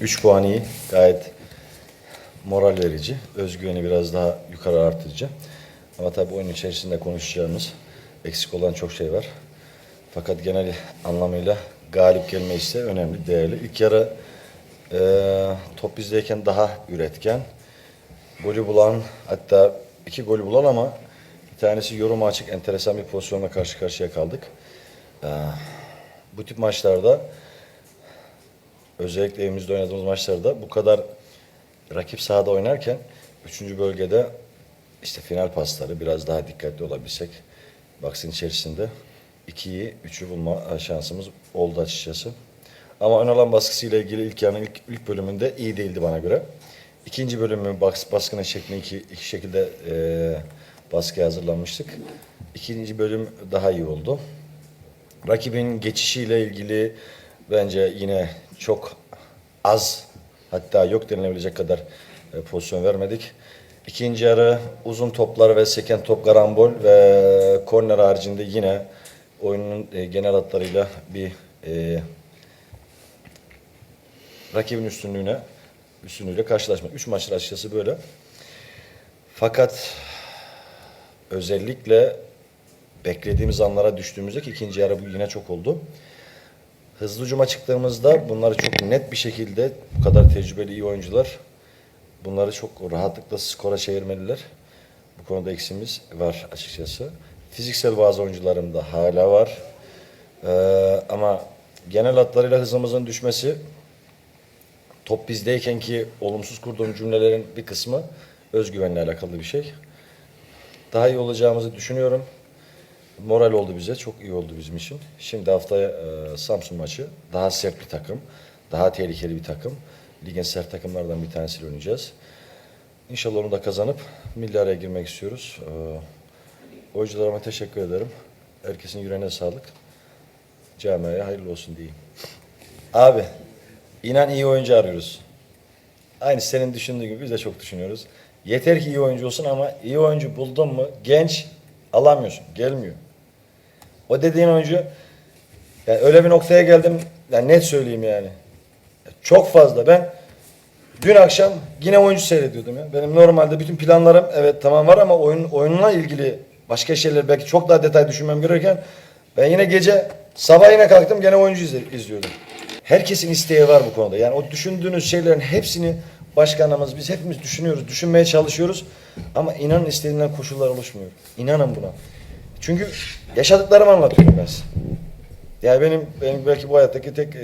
3 puan iyi. Gayet moral verici. Özgüveni biraz daha yukarı artırıcı. Ama tabii oyun içerisinde konuşacağımız eksik olan çok şey var. Fakat genel anlamıyla galip gelme ise önemli, değerli. İlk yarı e, top bizdeyken daha üretken. Golü bulan hatta iki golü bulan ama bir tanesi yoruma açık enteresan bir pozisyonla karşı karşıya kaldık. E, bu tip maçlarda özellikle evimizde oynadığımız maçlarda bu kadar rakip sahada oynarken üçüncü bölgede işte final pasları biraz daha dikkatli olabilsek box'ın içerisinde ikiyi, üçü bulma şansımız oldu açıkçası. Ama ön alan baskısıyla ilgili ilk yarının ilk, ilk bölümünde iyi değildi bana göre. İkinci bölümü bas, baskının şeklini iki, iki şekilde e, baskıya hazırlanmıştık. İkinci bölüm daha iyi oldu. Rakibin geçişiyle ilgili bence yine çok az hatta yok denilebilecek kadar e, pozisyon vermedik. İkinci yarı uzun toplar ve seken top karambol ve korner haricinde yine oyunun e, genel hatlarıyla bir e, rakibin üstünlüğüne üstünlüğüyle karşılaşmak. Üç maçlar açıkçası böyle. Fakat özellikle beklediğimiz anlara düştüğümüzde ki ikinci yarı bu yine çok oldu. Hızlı hücuma çıktığımızda bunları çok net bir şekilde bu kadar tecrübeli iyi oyuncular bunları çok rahatlıkla skora çevirmeliler. Bu konuda eksimiz var açıkçası. Fiziksel bazı oyuncularım da hala var. Ee, ama genel hatlarıyla hızımızın düşmesi top bizdeyken ki olumsuz kurduğum cümlelerin bir kısmı özgüvenle alakalı bir şey. Daha iyi olacağımızı düşünüyorum. Moral oldu bize. Çok iyi oldu bizim için. Şimdi haftaya e, Samsun maçı. Daha sert bir takım. Daha tehlikeli bir takım. Ligin sert takımlardan bir tanesiyle oynayacağız. İnşallah onu da kazanıp milli araya girmek istiyoruz. E, oyuncularıma teşekkür ederim. Herkesin yüreğine sağlık. Camiaya hayırlı olsun diyeyim. Abi, inan iyi oyuncu arıyoruz. Aynı senin düşündüğün gibi biz de çok düşünüyoruz. Yeter ki iyi oyuncu olsun ama iyi oyuncu buldun mu genç alamıyorsun. Gelmiyor. O dediğin oyuncu yani öyle bir noktaya geldim yani net söyleyeyim yani. Çok fazla. Ben dün akşam yine oyuncu seyrediyordum ya. Benim normalde bütün planlarım evet tamam var ama oyun oyunla ilgili başka şeyler belki çok daha detay düşünmem gerekirken ben yine gece sabah yine kalktım gene oyuncu izliyordum. Herkesin isteği var bu konuda. Yani o düşündüğünüz şeylerin hepsini başkanımız biz hepimiz düşünüyoruz, düşünmeye çalışıyoruz. Ama inanın istediğinden koşullar oluşmuyor. İnanın buna. Çünkü yaşadıklarımı anlatıyorum ben. Yani benim, benim belki bu hayattaki tek